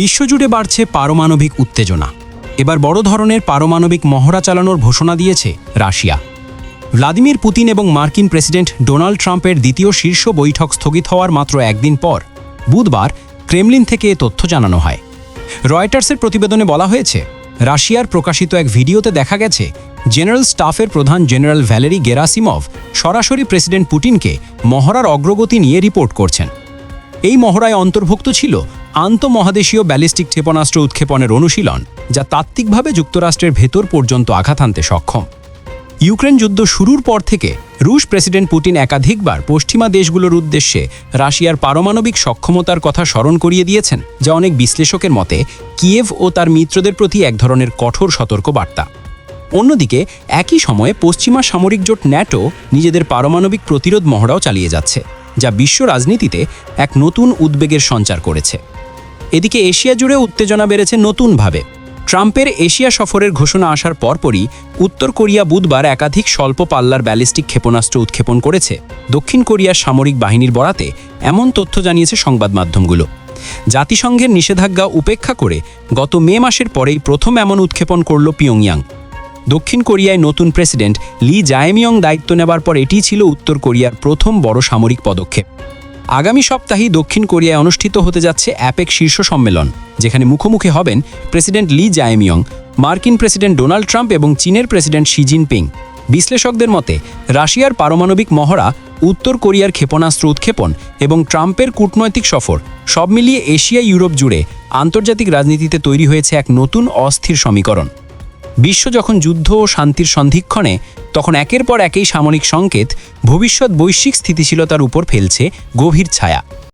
বিশ্বজুড়ে বাড়ছে পারমাণবিক উত্তেজনা। এবার বড় ধরনের পারমাণবিক মহড়া চালানোর ঘোষণা দিয়েছে রাশিয়া। ভ্লাদিমির পুতিন এবং মার্কিন প্রেসিডেন্ট ডোনাল্ড ট্রাম্পের দ্বিতীয় শীর্ষ বৈঠক স্থগিত হওয়ার মাত্র একদিন পর বুধবার ক্রেমলিন থেকে এ তথ্য জানানো হয়। রয়টার্সের প্রতিবেদনে বলা হয়েছে, রাশিয়ার প্রকাশিত এক ভিডিওতে দেখা গেছে, জেনারেল স্টাফের প্রধান জেনারেল ভ্যালেরি গেরাসিমভ সরাসরি প্রেসিডেন্ট পুতিনকে মহড়ার অগ্রগতি নিয়ে রিপোর্ট করছেন। এই মহড়ায় অন্তর্ভুক্ত ছিল আন্তঃমহাদেশীয় ব্যালিস্টিক ক্ষেপণাস্ত্র উৎক্ষেপণের অনুশীলন, যা তাত্ত্বিকভাবে যুক্তরাষ্ট্রের ভেতর পর্যন্ত আঘাত আনতে সক্ষম। ইউক্রেন যুদ্ধ শুরুর পর থেকে রুশ প্রেসিডেন্ট পুতিন একাধিকবার পশ্চিমা দেশগুলোর উদ্দেশ্যে রাশিয়ার পারমাণবিক সক্ষমতার কথা স্মরণ করিয়ে দিয়েছেন, যা অনেক বিশ্লেষকের মতে কিয়েভ ও তার মিত্রদের প্রতি এক ধরনের কঠোর সতর্ক বার্তা অন্যদিকে, একই সময়ে পশ্চিমা সামরিক জোট ন্যাটো নিজেদের পারমাণবিক প্রতিরোধ মহড়াও চালিয়ে যাচ্ছে, যা বিশ্ব রাজনীতিতে এক নতুন উদ্বেগের সঞ্চার করেছে। এদিকে এশিয়া জুড়ে উত্তেজনা বেড়েছে নতুনভাবে। ট্রাম্পের এশিয়া সফরের ঘোষণা আসার পরপরই উত্তর কোরিয়া বুধবার একাধিক স্বল্প পাল্লার ব্যালিস্টিক ক্ষেপণাস্ত্র উৎক্ষেপণ করেছে। দক্ষিণ কোরিয়ার সামরিক বাহিনীর বরাতে এমন তথ্য জানিয়েছে সংবাদ মাধ্যমগুলো। জাতিসংঘের নিষেধাজ্ঞা উপেক্ষা করে গত মে মাসের পরেই প্রথম এমন উৎক্ষেপণ করল পিয়ংয়াং দক্ষিণ কোরিয়ায় নতুন প্রেসিডেন্ট লি জায়েমিয়ং দায়িত্ব নেবার পর এটিই ছিল উত্তর কোরিয়ার প্রথম বড় সামরিক পদক্ষেপ। আগামী সপ্তাহেই দক্ষিণ কোরিয়ায় অনুষ্ঠিত হতে যাচ্ছে অ্যাপেক শীর্ষ সম্মেলন, যেখানে মুখোমুখি হবেন প্রেসিডেন্ট লি জায়েমিয়ং, মার্কিন প্রেসিডেন্ট ডোনাল্ড ট্রাম্প এবং চীনের প্রেসিডেন্ট শি জিনপিং। বিশ্লেষকদের মতে, রাশিয়ার পারমাণবিক মহড়া, উত্তর কোরিয়ার ক্ষেপণাস্ত্র উৎক্ষেপণ এবং ট্রাম্পের কূটনৈতিক সফর, সব মিলিয়ে এশিয়া ইউরোপ জুড়ে আন্তর্জাতিক রাজনীতিতে তৈরি হয়েছে এক নতুন অস্থির সমীকরণ। বিশ্ব যখন যুদ্ধ ও শান্তির সন্ধিক্ষণে, তখন একের পর একই সামরিক সংকেত ভবিষ্যৎ বৈশ্বিক স্থিতিশীলতার উপর ফেলছে গভীর ছায়া।